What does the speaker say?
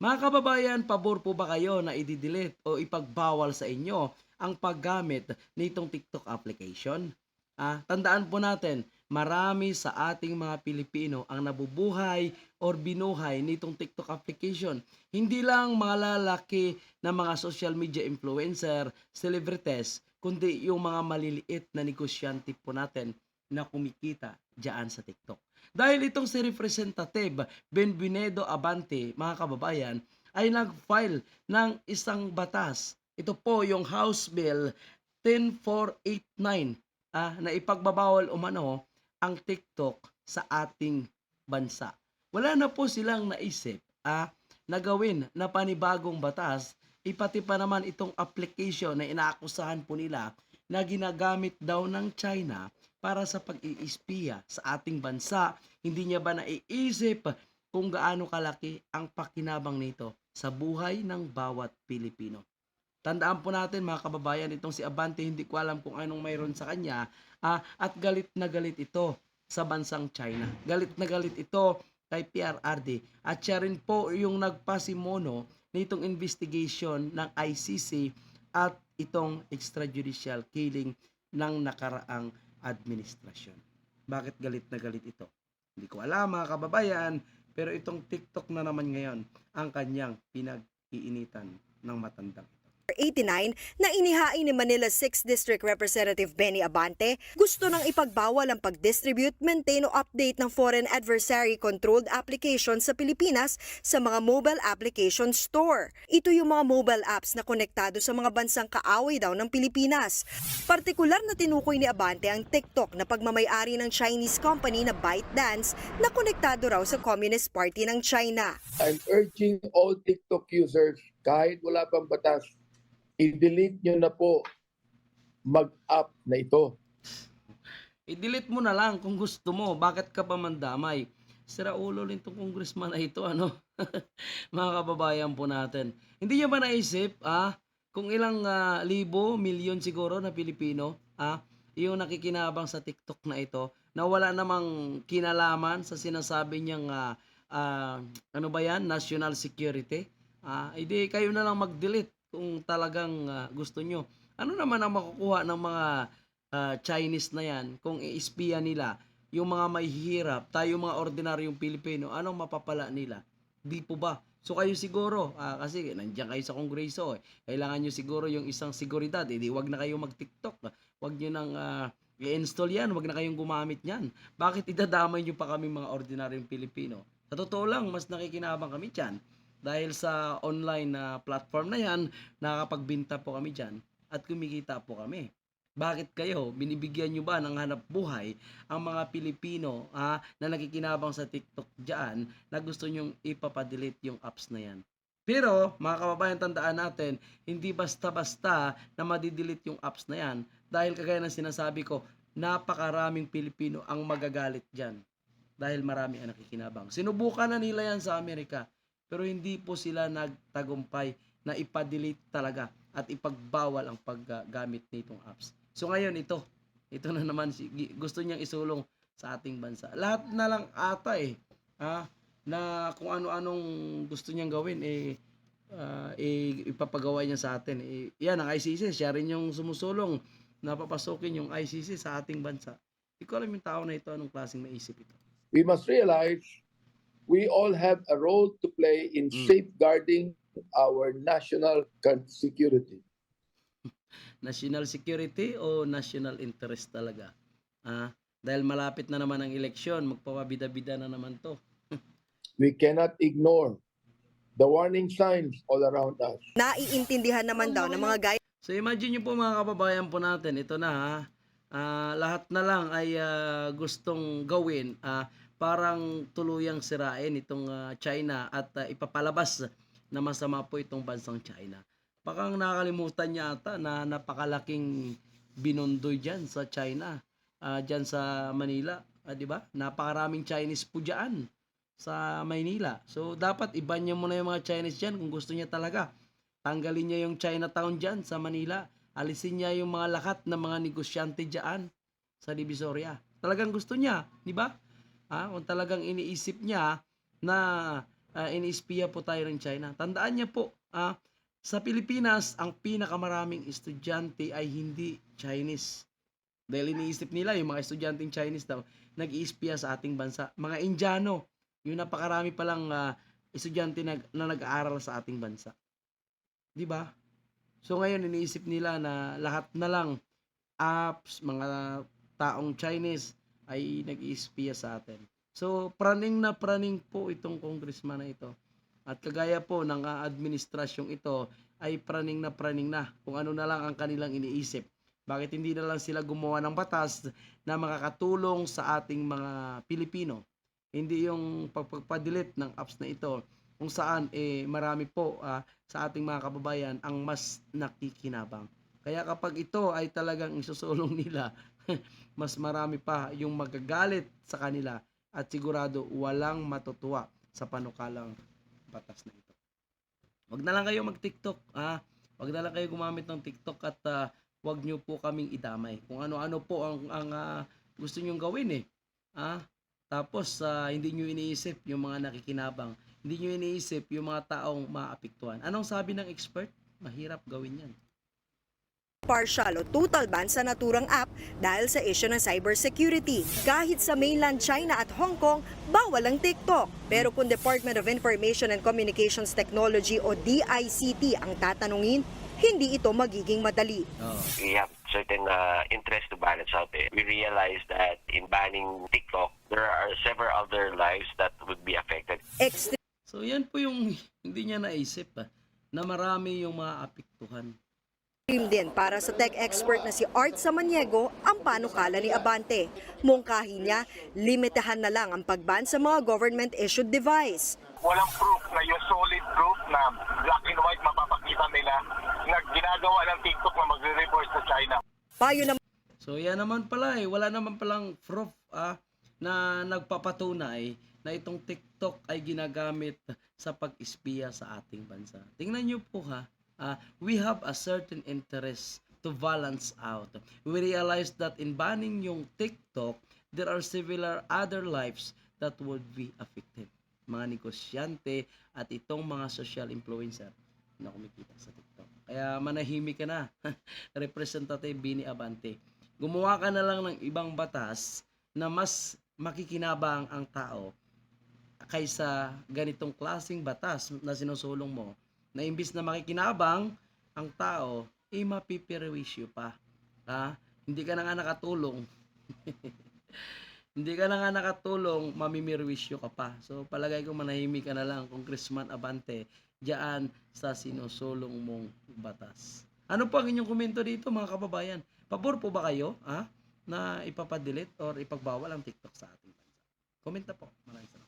Mga kababayan, pabor po ba kayo na i-delete o ipagbawal sa inyo ang paggamit nitong TikTok application? Ah, tandaan po natin, marami sa ating mga Pilipino ang nabubuhay or binuhay nitong TikTok application. Hindi lang mga lalaki na mga social media influencer, celebrities, kundi yung mga maliliit na negosyante po natin na kumikita diyan sa TikTok. Dahil itong si Representative Benvenuto Abante, mga kababayan, ay nag-file ng isang batas. Ito po yung House Bill 10489 ah, na ipagbabawal umano ang TikTok sa ating bansa. Wala na po silang naisip ah, na gawin na panibagong batas, ipati pa naman itong application na inaakusahan po nila na ginagamit daw ng China para sa pag-iispiya sa ating bansa. Hindi niya ba naiisip kung gaano kalaki ang pakinabang nito sa buhay ng bawat Pilipino? Tandaan po natin mga kababayan, itong si Abante, hindi ko alam kung anong mayroon sa kanya ah, at galit na galit ito sa bansang China. Galit na galit ito kay PRRD at siya rin po yung nagpasimono nitong investigation ng ICC at itong extrajudicial killing ng nakaraang administrasyon. Bakit galit na galit ito? Hindi ko alam mga kababayan, pero itong TikTok na naman ngayon ang kanyang pinag-iinitan ng matandang ito. 89 na inihain ni Manila 6th District Representative Benny Abante, gusto nang ipagbawal ang pag-distribute, maintain o update ng foreign adversary controlled applications sa Pilipinas sa mga mobile application store. Ito yung mga mobile apps na konektado sa mga bansang kaaway daw ng Pilipinas. Partikular na tinukoy ni Abante ang TikTok na pagmamayari ng Chinese company na ByteDance na konektado raw sa Communist Party ng China. I'm urging all TikTok users, kahit wala pang batas, i-delete nyo na po mag-up na ito. I-delete mo na lang kung gusto mo. Bakit ka pa mandamay? Sira ulo rin itong congressman na ito, ano? Mga kababayan po natin. Hindi niya ba naisip, ah, kung ilang ah, libo, milyon siguro na Pilipino, ah, yung nakikinabang sa TikTok na ito, na wala namang kinalaman sa sinasabi niyang, ah, ah, ano ba yan, national security? Ah, hindi kayo na lang mag-delete kung talagang ah, gusto nyo. Ano naman ang makukuha ng mga ah, Chinese na yan kung i-espiya nila yung mga mahihirap, tayo mga ordinaryong Pilipino, anong mapapala nila? Di po ba? So kayo siguro, ah, kasi nandiyan kayo sa kongreso, eh, kailangan nyo siguro yung isang seguridad, eh, wag na kayo mag-TikTok, wag nyo nang ah, i-install yan, wag na kayong gumamit yan. Bakit idadamay nyo pa kami mga ordinaryong Pilipino? Sa totoo lang, mas nakikinabang kami dyan. Dahil sa online na platform na yan, nakakapagbinta po kami dyan at kumikita po kami. Bakit kayo, binibigyan nyo ba ng hanap buhay ang mga Pilipino ah, na nakikinabang sa TikTok dyan na gusto nyong ipapadelete yung apps na yan? Pero, mga kababayan, tandaan natin, hindi basta-basta na madidelete yung apps na yan dahil kagaya ng sinasabi ko, napakaraming Pilipino ang magagalit dyan dahil marami ang nakikinabang. Sinubukan na nila yan sa Amerika pero hindi po sila nagtagumpay na ipa-delete talaga at ipagbawal ang paggamit nitong apps. So ngayon ito, ito na naman gusto niyang isulong sa ating bansa. Lahat na lang ata eh, ha, na kung ano-anong gusto niyang gawin eh ah, eh, ipapagawa niya sa atin. Eh, yan ang ICC, siya rin yung sumusulong na papasokin yung ICC sa ating bansa. Hindi ko alam yung tao na ito anong klaseng maisip ito. We must realize we all have a role to play in Mm. safeguarding our national security. national security o national interest talaga. Ah, dahil malapit na naman ang eleksyon, magpapabida-bida na naman 'to. We cannot ignore the warning signs all around us. Naiintindihan naman daw ng mga gaya So imagine niyo po mga kababayan po natin, ito na ha. Ah, lahat na lang ay ah, gustong gawin ah, parang tuluyang sirain itong ah, China at ah, ipapalabas na masama po itong bansang China. Baka nakakalimutan niya ata na napakalaking binondoy diyan sa China, ah, diyan sa Manila, ah, 'di ba? Napakaraming Chinese po diyan sa Maynila. So dapat iban niya muna yung mga Chinese diyan kung gusto niya talaga. Tanggalin niya yung Chinatown diyan sa Manila. Alisin niya yung mga lahat ng mga negosyante diyan sa Divisoria. Talagang gusto niya, di ba? Ah, kung talagang iniisip niya na ah, iniispiya po tayo ng China. Tandaan niya po, ah, sa Pilipinas, ang pinakamaraming estudyante ay hindi Chinese. Dahil iniisip nila, yung mga estudyanteng Chinese daw, nag-iispiya sa ating bansa. Mga Indiano, yung napakarami palang ah, estudyante na, na nag-aaral sa ating bansa. 'Di ba? So ngayon iniisip nila na lahat na lang apps, mga taong Chinese ay nag-iispiya sa atin. So praning na praning po itong congressman na ito. At kagaya po ng administrasyong ito ay praning na praning na kung ano na lang ang kanilang iniisip. Bakit hindi na lang sila gumawa ng batas na makakatulong sa ating mga Pilipino? Hindi yung pagpagpadelete ng apps na ito kung saan eh marami po ah, sa ating mga kababayan ang mas nakikinabang. Kaya kapag ito ay talagang isusulong nila, mas marami pa yung magagalit sa kanila at sigurado walang matutuwa sa panukalang batas na ito. Wag na lang kayo mag-TikTok, ah. Wag na lang kayo gumamit ng TikTok at ah, wag niyo po kaming idamay. Kung ano-ano po ang ang ah, gusto niyo gawin eh. Ah, tapos ah, hindi niyo iniisip yung mga nakikinabang. Hindi niyo iniisip yung mga taong maapektuhan. Anong sabi ng expert? Mahirap gawin 'yan. Partial o total ban sa naturang app dahil sa issue ng cybersecurity. Kahit sa mainland China at Hong Kong, bawal ang TikTok. Pero kung Department of Information and Communications Technology o DICT ang tatanungin, hindi ito magiging madali. We have certain uh, interest to balance out there. We realize that in banning TikTok, there are several other lives that would be affected. Extreme So yan po yung hindi niya naisip ah, na marami yung maapektuhan. Din para sa tech expert na si Art Samaniego ang panukala ni Abante. Mungkahi niya, limitahan na lang ang pagban sa mga government-issued device. walang proof na yung solid proof na black and white mapapakita nila na ginagawa ng TikTok na magre-reverse sa China. Payo naman So yan naman pala eh, wala naman palang proof ah, na nagpapatunay na itong TikTok ay ginagamit sa pag-espiya sa ating bansa. Tingnan niyo po ha, ah, we have a certain interest to balance out. We realize that in banning yung TikTok, there are several other lives that would be affected. Mga negosyante at itong mga social influencer na kumikita sa TikTok. Kaya manahimik ka na, Representative Bini Abante gumawa ka na lang ng ibang batas na mas makikinabang ang tao kaysa ganitong klasing batas na sinusulong mo na imbis na makikinabang ang tao, eh mapipirwisyo pa. Ha? Hindi ka na nga nakatulong. Hindi ka na nga nakatulong, mamimirwisyo ka pa. So palagay ko manahimik ka na lang, Congressman Abante, diyan sa sinusulong mong batas. Ano po ang inyong komento dito mga kababayan? Pabor po ba kayo ha, na ipapadelete or ipagbawal ang TikTok sa ating bansa? Komenta po. Maraming salamat.